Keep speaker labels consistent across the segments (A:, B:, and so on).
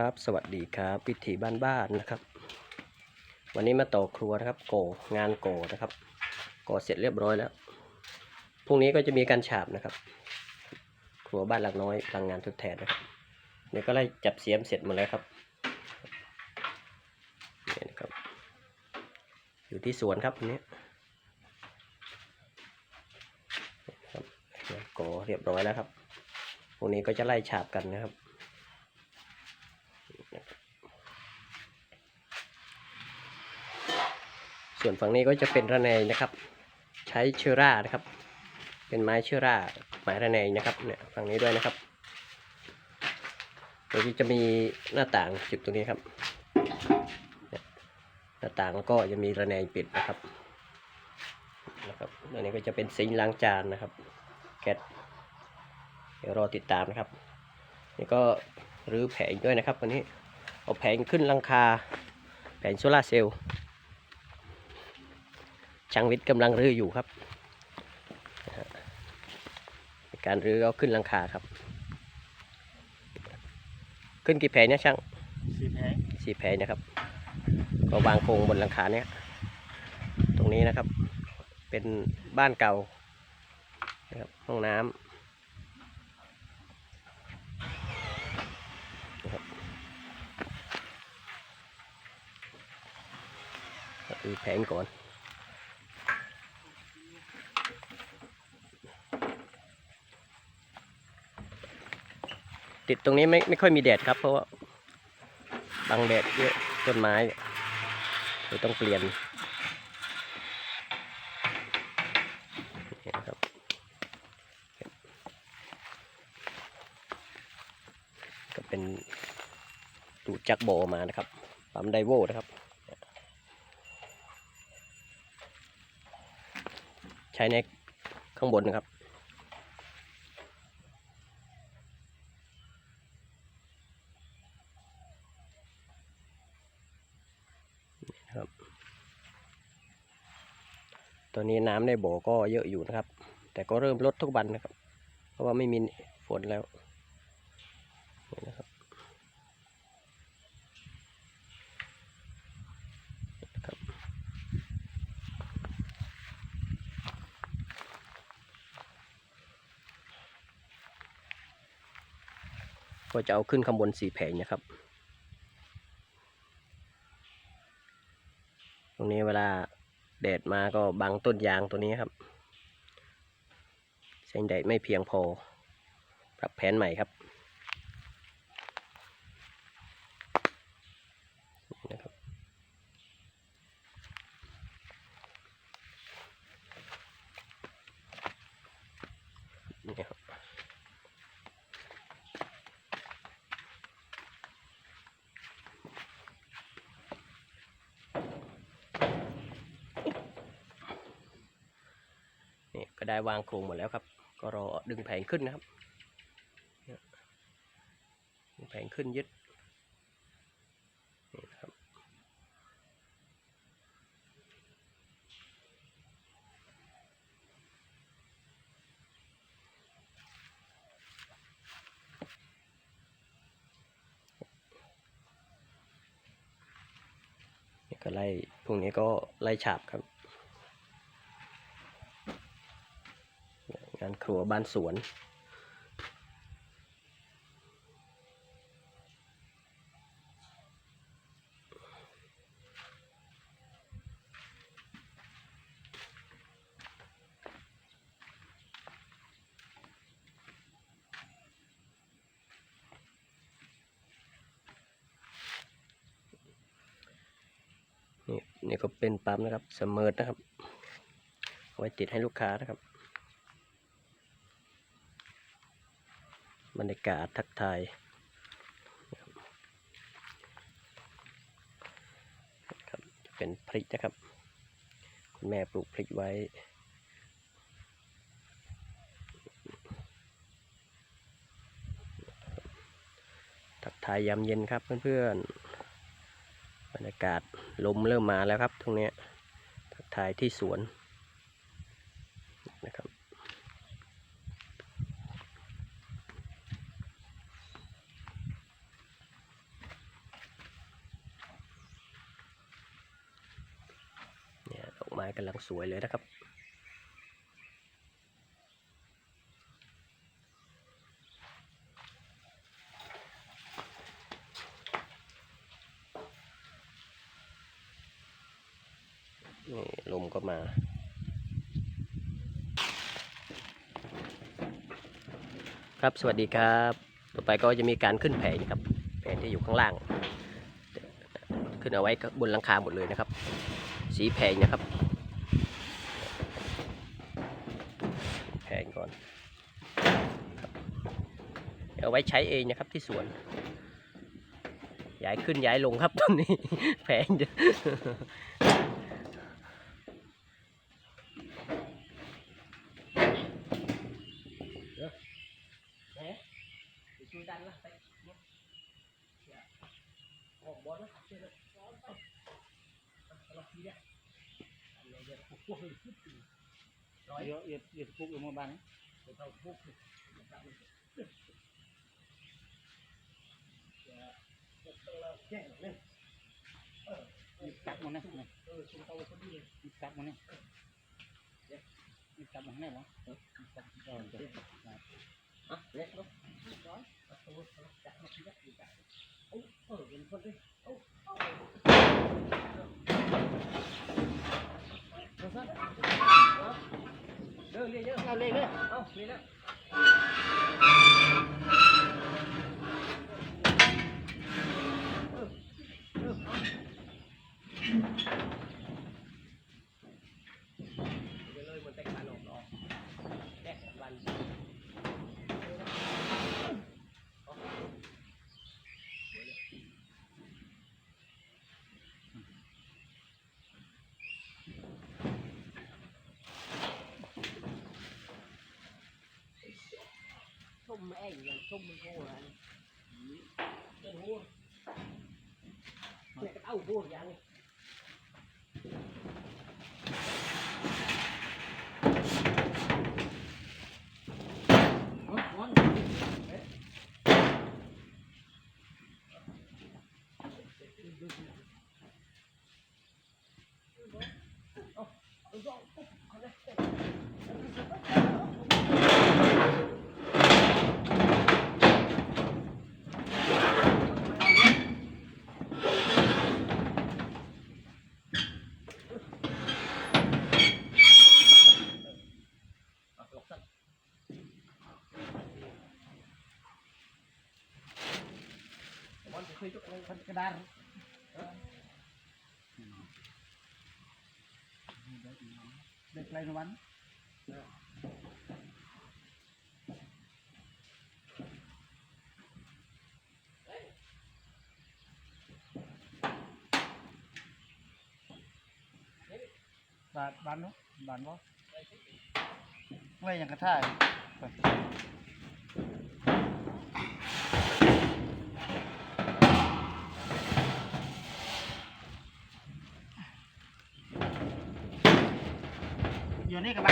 A: ครับ สวัสดีครับพิธีบ้านๆนนะครับ วันนี้มาต่อครัวนะครับ โกงานโกนะครับก่อเสร็จเรียบร้อยแล้วพรุ่งนี้ก็จะมีการฉาบนะครับ ครัวบ้านหลักน้อยพลังงานทดแทนนะครับเนี่ยวก็ไล่จับเสียมเสร็จหมดแล้วครับนี่นะครับ อยู่ที่สวนครับวันนี้ครับโกเรียบร้อยแล้วครับพรุ่งนี้ก็จะไล่ฉาบกันนะครับ ส่วนฝั่งนี้ก็จะเป็นระแนงนะครับ ใช้เชื้อรานะครับ เป็นไม้เชื้อราไม้ระแนงนะครับเนี่ยฝั่งนี้ด้วยนะครับตรงนี้จะมีหน้าต่างจุดตรงนี้ครับหน้าต่างแล้วก็จะมีระแนงปิดนะครับนะครับอันนี้ก็จะเป็นซิงล้างจานนะครับแก๊สเดี๋ยวรอติดตามนะครับนี่ก็รื้อแผงด้วยนะครับวันนี้เอาแผงขึ้นลังคาแผงโซลาเซลล์ ช่างวิทย์กำลังรื้ออยู่ครับนะฮะในการรื้อเอาขึ้นหลังคาครับ ขึ้นกี่แผงเนี่ยช่าง
B: สี่แผง
A: สี่แผงนะครับ ก็วางโครงบนหลังคาเนี่ยตรงนี้นะครับ เป็นบ้านเก่านะครับห้องน้ำนะครับรื้อแผงก่อน ติดตรงนี้ไม่ไม่ค่อยมีแดดครับ เพราะว่าบังแดดเยอะต้นไม้เลยต้องเปลี่ยนนะครับก็เป็นตูดจักโบมานะครับปั๊มไดโวนะครับ ใช้ในข้างบนนะครับ ครับ ตอนนี้น้ำในบ่อก็เยอะอยู่นะครับ แต่ก็เริ่มลดทุกวันนะครับ เพราะว่าไม่มีฝนแล้วนี่นะครับก็จะเอาขึ้นข้างบนสี่แผงนะครับ ตรงนี้เวลาแดดมาก็บังต้นยางตัวนี้ครับแสงแดดไม่เพียงพอ ปรับแผนใหม่ครับนี่นะครับนี่ครับนี่ ก็ได้วางโครงหมดแล้วครับ ก็รอดึงแผงขึ้นนะครับดึงแผงขึ้นยึดนี่ครับนี่ก็ไล่พวกนี้ก็ไล่ฉาบครับ งาน ครัวบ้านสวน นี่นี่ก็เป็นปั๊มนะครับเสมอนะครับเอาไว้ติดให้ลูกค้านะครับ บ รรยากาศทักทายครับจะเป็นพริกนะครับคุณแม่ปลูกพริกไว้ทักทายยามเย็นครับเพื่อนๆบรรยากาศลมเริ่มมาแล้วครับตรงเนี้ยทักทายที่สวนนะครับ ม้กำลัง สวยเลยนะครับ นี่ลมก็มาครับ สวัสดีครับ ต่อไปก็จะมีการขึ้นแผงนะครับ แผงที่อยู่ข้างล่าง ขึ้นเอาไว้บนหลังคาหมดเลยนะครับ สีแผงนะครับ แผงก่อนครับ เอาไว้ใช้เองนะครับที่สวนย้ายขึ้นย้ายลงครับตอนนี้แผงจะช่วยดันละไปออกบอลนะเชื่อเลยสำหรับทีเนี่ยวเราจะพวก เลยร้อย
B: เยอะเยอะเยอะปุ๊กลงมาบ้าน
A: เราพวกแจ้งเลย
B: มีจับมันนะนี่
A: เออชุมเตาคนนี้
B: มีจับมันนะมีจับมันแน่เหรอมีจับเออเดี๋ยว
A: อะเล็กเนาะร้อยเอาตัวจับมาทีละทีกันโอ้เออเป็นคนเลยโอ้เดินเรียกเยอะ
B: เอาเลยเลย
A: เอานี่นะเดี๋ยวเลยมันแตกต่างออกเนาะแตกวัน
C: ชุ่มแอ้งอย่างชุ่มมั นโง่เลย
A: โอ้โหเนี่ยเอ บ่ไม่
B: ยังกระท่า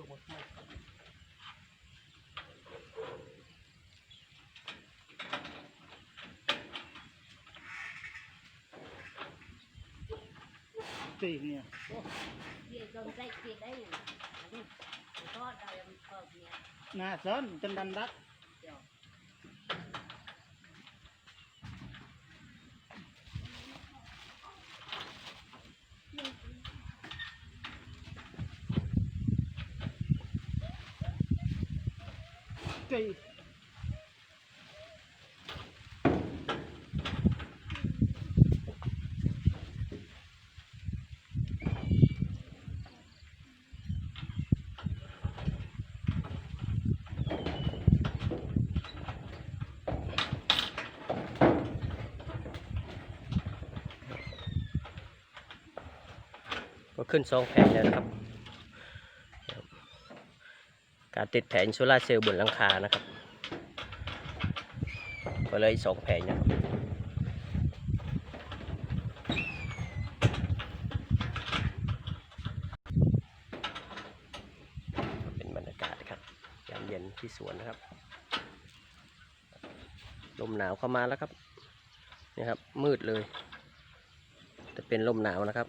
B: ตีเนี่ย
C: เกี่ยวกับใจเกี่ยวได้ยังอันนี้ทอดเรายังเปิดเนี่ย
B: หน้าซ้อนจนดันดัก
C: เดี๋ยว
B: ตี
A: ก็ ขึ้นสองแผงแล้วนะครับ การติดแผงโซลาเซลล์บนหลังคานะครับก็เลยสองแผงนะครับเป็นบรรยากาศครับยามเย็นที่สวนนะครับ ลมหนาวเข้ามาแล้วครับนี่ครับมืดเลยแต่เป็นลมหนาวนะครับ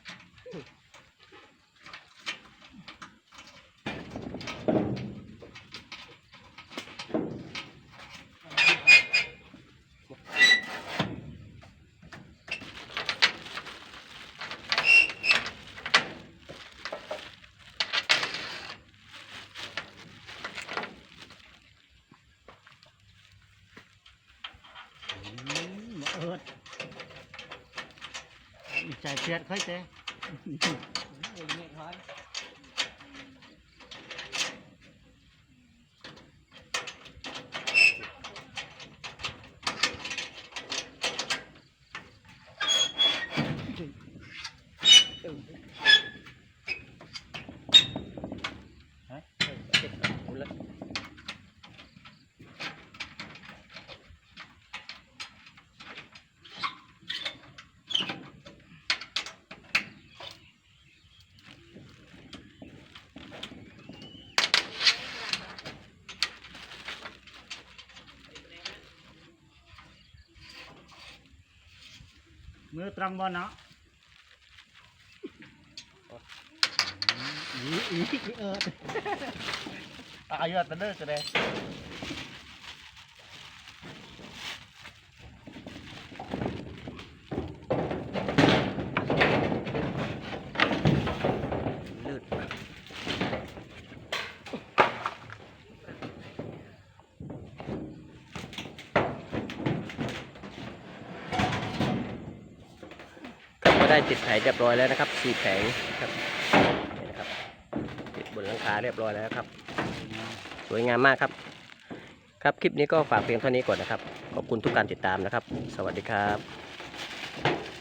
B: เสียดค่อยเตะ
A: มื
B: อตรังบอลเนาะอีอีอีเออตายยอดไปเลิกกันเลย
A: ได้ติดแผงเรียบร้อยแล้วนะครับสี่แผงนะครับนี่นะครับ ติดบนหลังคาเรียบร้อยแล้วครับ สวยงามมากครับ ครับคลิปนี้ก็ฝากเพียงเท่านี้ก่อนนะครับ ขอบคุณทุกการติดตามนะครับ สวัสดีครับ